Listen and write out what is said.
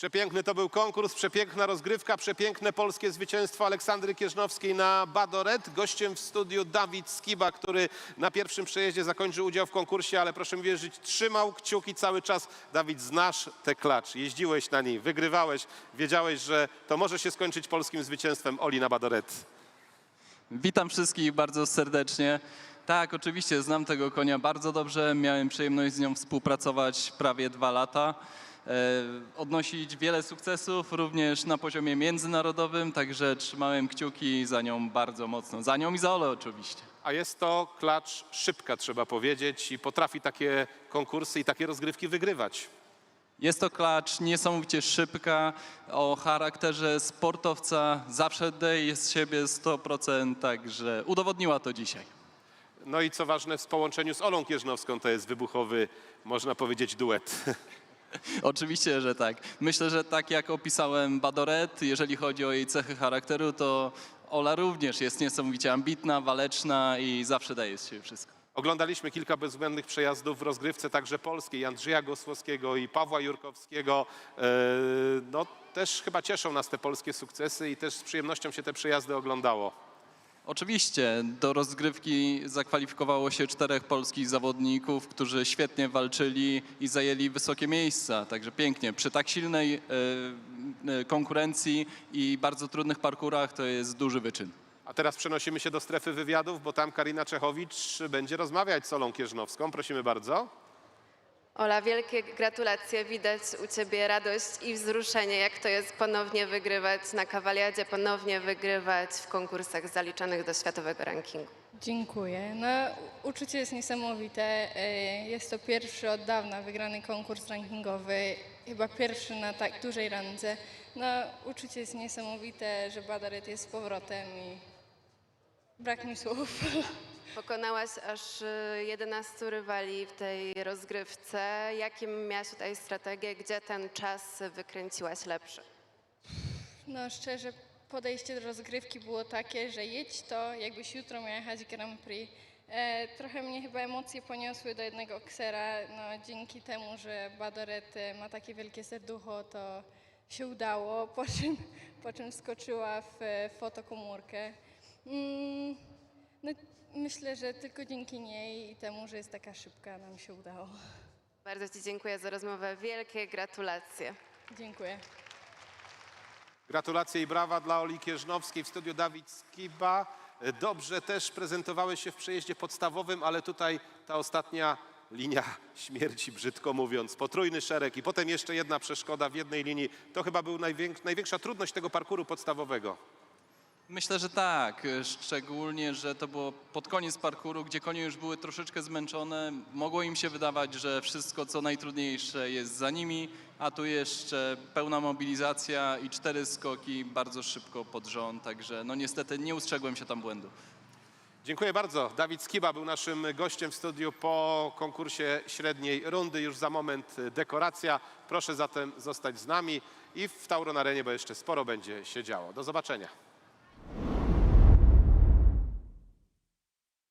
Przepiękny to był konkurs, przepiękna rozgrywka, przepiękne polskie zwycięstwo Aleksandry Kieżnowskiej na Badoret. Gościem w studiu Dawid Skiba, który na pierwszym przejeździe zakończył udział w konkursie, ale proszę mi wierzyć, trzymał kciuki cały czas. Dawid, znasz tę klacz, jeździłeś na niej, wygrywałeś, wiedziałeś, że to może się skończyć polskim zwycięstwem Oli na Badoret. Witam wszystkich bardzo serdecznie. Tak, oczywiście znam tego konia bardzo dobrze. Miałem przyjemność z nią współpracować prawie dwa lata. E, odnosić wiele sukcesów również na poziomie międzynarodowym, także trzymałem kciuki za nią bardzo mocno. Za nią i za Ole oczywiście. A jest to klacz szybka, trzeba powiedzieć, i potrafi takie konkursy i takie rozgrywki wygrywać. Jest to klacz niesamowicie szybka, o charakterze sportowca, zawsze daje z siebie 100%, także udowodniła to dzisiaj. No i co ważne, w połączeniu z Olą Kieżnowską to jest wybuchowy, można powiedzieć, duet. Oczywiście, że tak. Myślę, że tak jak opisałem Badoret, jeżeli chodzi o jej cechy charakteru, to Ola również jest niesamowicie ambitna, waleczna i zawsze daje z siebie wszystko. Oglądaliśmy kilka bezbłędnych przejazdów w rozgrywce także polskiej, Andrzeja Gosłowskiego i Pawła Jurkowskiego. E, No też chyba cieszą nas te polskie sukcesy i też z przyjemnością się te przejazdy oglądało. Oczywiście do rozgrywki zakwalifikowało się czterech polskich zawodników, którzy świetnie walczyli i zajęli wysokie miejsca. Także pięknie. Przy tak silnej e, konkurencji i bardzo trudnych parkurach to jest duży wyczyn. A teraz przenosimy się do strefy wywiadów, bo tam Karina Czechowicz będzie rozmawiać z Olą Kieżnowską. Prosimy bardzo. Ola, wielkie gratulacje. Widać u Ciebie radość i wzruszenie, jak to jest ponownie wygrywać na kawaliadzie, ponownie wygrywać w konkursach zaliczonych do światowego rankingu. Dziękuję. No, uczucie jest niesamowite. E, Jest to pierwszy od dawna wygrany konkurs rankingowy, chyba pierwszy na tak dużej randze. No, uczucie jest niesamowite, że Badaret jest z powrotem i brak mi słów. Pokonałaś aż y, 11 rywali w tej rozgrywce. Jakie miałaś tutaj strategię? Gdzie ten czas wykręciłaś lepszy? No, szczerze, podejście do rozgrywki było takie, że jedź to, jakbyś jutro miał jechać Grand Prix. E, trochę mnie chyba emocje poniosły do jednego ksera. No, dzięki temu, że Badoret e, ma takie wielkie serducho, to się udało, po czym, po czym skoczyła w e, fotokomórkę. Mm, no, myślę, że tylko dzięki niej i temu, że jest taka szybka, nam się udało. Bardzo Ci dziękuję za rozmowę. Wielkie gratulacje. Dziękuję. Gratulacje i brawa dla Oli Kieżnowskiej w studiu Dawid Skiba. Dobrze też prezentowałeś się w przejeździe podstawowym, ale tutaj ta ostatnia linia śmierci, brzydko mówiąc, potrójny szereg i potem jeszcze jedna przeszkoda w jednej linii. To chyba był najwięk- największa trudność tego parkuru podstawowego. Myślę, że tak, szczególnie, że to było pod koniec parkuru, gdzie konie już były troszeczkę zmęczone. Mogło im się wydawać, że wszystko co najtrudniejsze jest za nimi, a tu jeszcze pełna mobilizacja i cztery skoki bardzo szybko pod rząd, także no niestety nie ustrzegłem się tam błędów. Dziękuję bardzo. Dawid Skiba był naszym gościem w studiu po konkursie średniej rundy. Już za moment dekoracja. Proszę zatem zostać z nami i w Tauron Arenie, bo jeszcze sporo będzie się działo. Do zobaczenia.